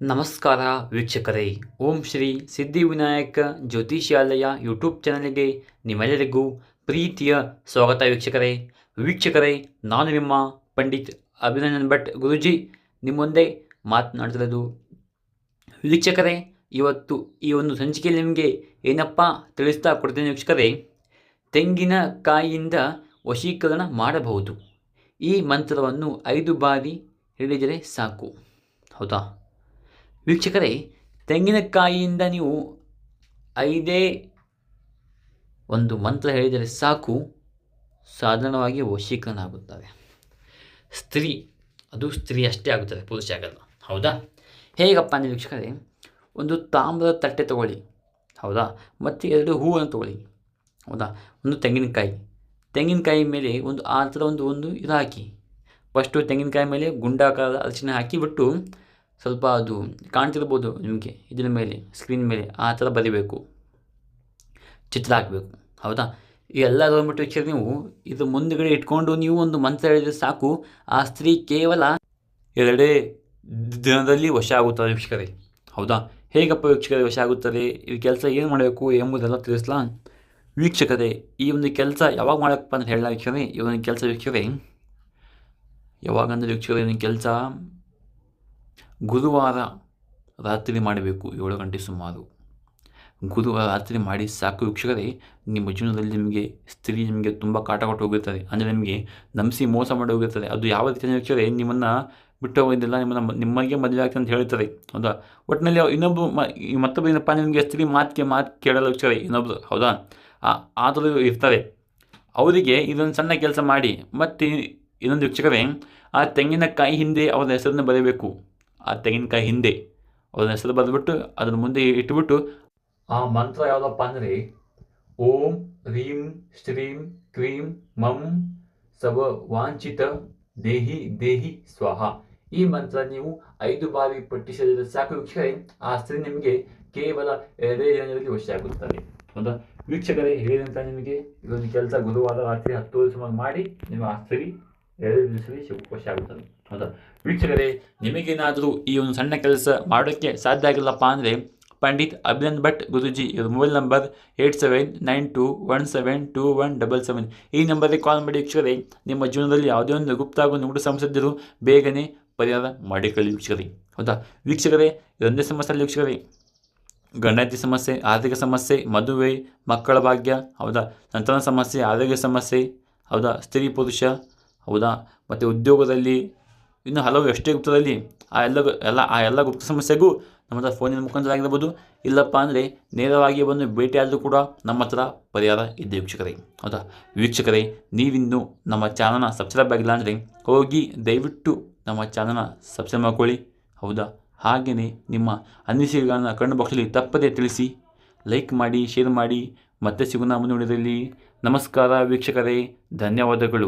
ನಮಸ್ಕಾರ ವೀಕ್ಷಕರೇ. ಓಂ ಶ್ರೀ ಸಿದ್ಧಿವಿನಾಯಕ ಜ್ಯೋತಿಷ್ಯಾಲಯ ಯೂಟ್ಯೂಬ್ ಚಾನಲ್ಗೆ ನಿಮ್ಮೆಲ್ಲರಿಗೂ ಪ್ರೀತಿಯ ಸ್ವಾಗತ ವೀಕ್ಷಕರೇ. ವೀಕ್ಷಕರೇ, ನಾನು ನಿಮ್ಮ ಪಂಡಿತ್ ಅಭಿನಂದನ್ ಭಟ್ ಗುರುಜಿ. ನಿಮ್ಮೊಂದೆ ಮಾತನಾಡ್ತಿರೋದು ವೀಕ್ಷಕರೇ, ಇವತ್ತು ಈ ಒಂದು ಸಂಚಿಕೆಯಲ್ಲಿ ನಿಮಗೆ ಏನಪ್ಪ ತಿಳಿಸ್ತಾ ಕೊಡ್ತೇನೆ ವೀಕ್ಷಕರೇ. ತೆಂಗಿನಕಾಯಿಯಿಂದ ವಶೀಕರಣ ಮಾಡಬಹುದು. ಈ ಮಂತ್ರವನ್ನು ಐದು ಬಾರಿ ಹೇಳಿದರೆ ಸಾಕು. ಹೌದಾ? ವೀಕ್ಷಕರೇ, ತೆಂಗಿನಕಾಯಿಯಿಂದ ನೀವು ಐದೇ ಒಂದು ಮಂತ್ರ ಹೇಳಿದರೆ ಸಾಕು, ಸಾಧಾರಣವಾಗಿ ವಶೀಕರಣ ಆಗುತ್ತವೆ ಸ್ತ್ರೀ, ಅದು ಸ್ತ್ರೀ ಅಷ್ಟೇ ಆಗುತ್ತದೆ, ಪುರುಷ ಆಗಲ್ಲ. ಹೌದಾ? ಹೇಗಪ್ಪ ಅಂದರೆ ವೀಕ್ಷಕರೇ, ಒಂದು ತಾಮ್ರದ ತಟ್ಟೆ ತಗೊಳ್ಳಿ. ಹೌದಾ? ಮತ್ತು ಎರಡು ಹೂವನ್ನು ತಗೊಳ್ಳಿ. ಹೌದಾ? ಒಂದು ತೆಂಗಿನಕಾಯಿ. ತೆಂಗಿನಕಾಯಿ ಮೇಲೆ ಒಂದು ಆ ಥರ ಒಂದು ಒಂದು ಇದು ಹಾಕಿ. ಫಸ್ಟು ತೆಂಗಿನಕಾಯಿ ಮೇಲೆ ಗುಂಡಾಕಾರದ ಅರಿಶಿನ ಹಾಕಿಬಿಟ್ಟು ಸ್ವಲ್ಪ ಅದು ಕಾಣ್ತಿರ್ಬೋದು ನಿಮಗೆ ಇದರ ಮೇಲೆ ಸ್ಕ್ರೀನ್ ಮೇಲೆ ಆ ಥರ ಬರಿಬೇಕು. ಚಿತ್ರ ಹಾಕಬೇಕು, ಹೌದಾ? ಈ ಎಲ್ಲ ಗೌರ್ಮೆಂಟ್ ಪಿಕ್ಚರ್ ನೀವು ಇದು ಮುಂದುಗಡೆ ಇಟ್ಕೊಂಡು ನೀವು ಒಂದು ಮಂತ್ರ ಹೇಳಿದರೆ ಸಾಕು. ಆ ಸ್ತ್ರೀ ಕೇವಲ ಎರಡೇ ದಿನದಲ್ಲಿ ವಶ ಆಗುತ್ತದೆ ವೀಕ್ಷಕರೇ, ಹೌದಾ? ಹೇಗಪ್ಪ ವೀಕ್ಷಕರೇ ವಶ ಆಗುತ್ತದೆ ಈ ಕೆಲಸ ಏನು ಮಾಡಬೇಕು ಎಂಬುದೆಲ್ಲ ತಿಳಿಸ್ಲಾ? ವೀಕ್ಷಕರೇ, ಈ ಒಂದು ಕೆಲಸ ಯಾವಾಗ ಮಾಡಬೇಕಪ್ಪ ಅಂತ ಹೇಳಲ್ಲ ವೀಕ್ಷಕರೇ? ಈ ಒಂದು ಕೆಲಸ ವೀಕ್ಷಕರೇ, ಯಾವಾಗಂದ್ರೆ ವೀಕ್ಷಕರೇ ಕೆಲಸ ಗುರುವಾರ ರಾತ್ರಿ ಮಾಡಬೇಕು. ಏಳು ಗಂಟೆ ಸುಮಾರು. ಗುರುವಾರ ರಾತ್ರಿ ಮಾಡಿ ಸಾಕು ವೀಕ್ಷಕರೇ, ನಿಮ್ಮ ಜೀವನದಲ್ಲಿ ನಿಮಗೆ ಸ್ತ್ರೀ ನಿಮಗೆ ತುಂಬ ಕಾಟ ಕೊಟ್ಟು ಹೋಗಿರ್ತಾರೆ ಅಂದರೆ ನಿಮಗೆ ನಂಬಿಸಿ ಮೋಸ ಮಾಡಿ ಹೋಗಿರ್ತಾರೆ ಅದು ಯಾವ ರೀತಿ ವೀಕ್ಷಕರೇ, ನಿಮ್ಮನ್ನು ಬಿಟ್ಟು ಹೋಗೋದಿಲ್ಲ ನಿಮ್ಮನ್ನು ನಿಮಗೆ ಮದುವೆ ಆಗ್ತದೆ ಅಂತ ಹೇಳ್ತಾರೆ. ಹೌದಾ? ಒಟ್ಟಿನಲ್ಲಿ ಇನ್ನೊಬ್ಬರು ಮತ್ತೊಬ್ಬರು ಏನಪ್ಪ ನಿಮಗೆ ಸ್ತ್ರೀ ಮಾತಿಗೆ ಮಾತು ಕೇಳಲು ವೀಕ್ಷಕರೇ ಇನ್ನೊಬ್ಬರು ಹೌದಾ? ಆದರೂ ಇರ್ತಾರೆ. ಅವರಿಗೆ ಇದೊಂದು ಸಣ್ಣ ಕೆಲಸ ಮಾಡಿ, ಮತ್ತು ಇನ್ನೊಂದು ವೀಕ್ಷಕರೇ, ಆ ತೆಂಗಿನಕಾಯಿ ಹಿಂದೆ ಅವರ ಹೆಸರನ್ನು ಬರೀಬೇಕು. ಆ ತೆಂಗಿನಕಾಯಿ ಹಿಂದೆ ಅದನ್ನ ಹೆಸರು ಬರೆದ್ಬಿಟ್ಟು ಅದನ್ನ ಮುಂದೆ ಇಟ್ಬಿಟ್ಟು ಆ ಮಂತ್ರ ಯಾವುದಪ್ಪ ಅಂದರೆ ಓಂ ರೀಂ ಶ್ರೀಂ ಕ್ರೀಂ ಮಂ ಸವ ವಾಂಛಿತ ದೇಹಿ ದೇಹಿ ಸ್ವಾಹ. ಈ ಮಂತ್ರ ನೀವು ಐದು ಬಾರಿ ಪಠಿಸಿದರೆ ಸಾಕು ವೀಕ್ಷಕರೇ. ಆ ಸ್ತ್ರೀ ನಿಮಗೆ ಕೇವಲ ಎರಡೇ ದಿನದಲ್ಲಿ ವಶ ಆಗುತ್ತದೆ. ಹೌದಾ? ವೀಕ್ಷಕರೇ, ಹೇಳಿದಂತ ನಿಮಗೆ ಇದೊಂದು ಕೆಲಸ ಗುರುವಾರ ರಾತ್ರಿ ಹತ್ತುವರೆ ಸುಮಾರು ಮಾಡಿ ನಿಮ್ಮ ಆ ಸ್ತ್ರೀ ಹೌದಾ ವೀಕ್ಷಕರೇ ನಿಮಗೇನಾದರೂ ಈ ಒಂದು ಸಣ್ಣ ಕೆಲಸ ಮಾಡೋಕ್ಕೆ ಸಾಧ್ಯ ಆಗಿಲ್ಲಪ್ಪ ಅಂದರೆ ಪಂಡಿತ್ ಅಭಿನಂದ್ ಭಟ್ ಗುರುಜಿ, ಇವ್ರ mobile number eight seven nine two one seven two one double seven. ಈ ನಂಬರಿಗೆ ಕಾಲ್ ಮಾಡಿ ವೀಕ್ಷಕರೇ, ನಿಮ್ಮ ಜೀವನದಲ್ಲಿ ಯಾವುದೇ ಒಂದು ಗುಪ್ತ ಆಗುವ ನಿಗೂಢ ಸಮಸ್ಯೆ ಇದ್ದರೂ ಬೇಗನೆ ಪರಿಹಾರ ಮಾಡಿಕೊಳ್ಳಿ ವೀಕ್ಷಕರೇ. ಹೌದಾ? ವೀಕ್ಷಕರೇ, ಇದೊಂದೇ ಸಮಸ್ಯೆ ವೀಕ್ಷಕರೇ. ಗಂಡತಿ ಸಮಸ್ಯೆ, ಆರ್ಥಿಕ ಸಮಸ್ಯೆ, ಮದುವೆ, ಮಕ್ಕಳ ಭಾಗ್ಯ, ಹೌದಾ? ಸಂತಾನ ಸಮಸ್ಯೆ, ಆರೋಗ್ಯ ಸಮಸ್ಯೆ, ಹೌದಾ? ಸ್ತ್ರೀ, ಪುರುಷ ಹೌದಾ? ಮತ್ತು ಉದ್ಯೋಗದಲ್ಲಿ, ಇನ್ನು ಹಲವು ಎಷ್ಟೇ ಗುಪ್ತದಲ್ಲಿ, ಆ ಎಲ್ಲ ಎಲ್ಲ ಆ ಎಲ್ಲ ಗುಪ್ತ ಸಮಸ್ಯೆಗೂ ನಮ್ಮ ಹತ್ರ ಫೋನಿನ ಮುಖಾಂತರ ಆಗಿರ್ಬೋದು. ಇಲ್ಲಪ್ಪ ಅಂದರೆ ನೇರವಾಗಿ ಬಂದು ಭೇಟಿಯಾದರೂ ಕೂಡ ನಮ್ಮ ಹತ್ರ ಪರಿಹಾರ ಇದೆ ವೀಕ್ಷಕರೇ. ಹೌದಾ? ವೀಕ್ಷಕರೇ, ನೀವಿನ್ನೂ ನಮ್ಮ ಚಾನಲ್ನ ಸಬ್ಸ್ಕ್ರೈಬ್ ಆಗಿಲ್ಲ ಅಂದರೆ ಹೋಗಿ ದಯವಿಟ್ಟು ನಮ್ಮ ಚಾನಲ್ನ ಸಬ್ಸ್ಕ್ರೈಬ್ ಮಾಡ್ಕೊಳ್ಳಿ. ಹೌದಾ? ಹಾಗೆಯೇ ನಿಮ್ಮ ಅನಿಸಿಕೆಗಳನ್ನು ಕಣ್ಣು ಬಾಕ್ಸಲ್ಲಿ ತಪ್ಪದೇ ತಿಳಿಸಿ. ಲೈಕ್ ಮಾಡಿ ಶೇರ್ ಮಾಡಿ. ಮತ್ತೆ ಸಿಗೋಣ ವಿಡಿಯೋದಲ್ಲಿ ನಮಸ್ಕಾರ ವೀಕ್ಷಕರೇ. ಧನ್ಯವಾದಗಳು.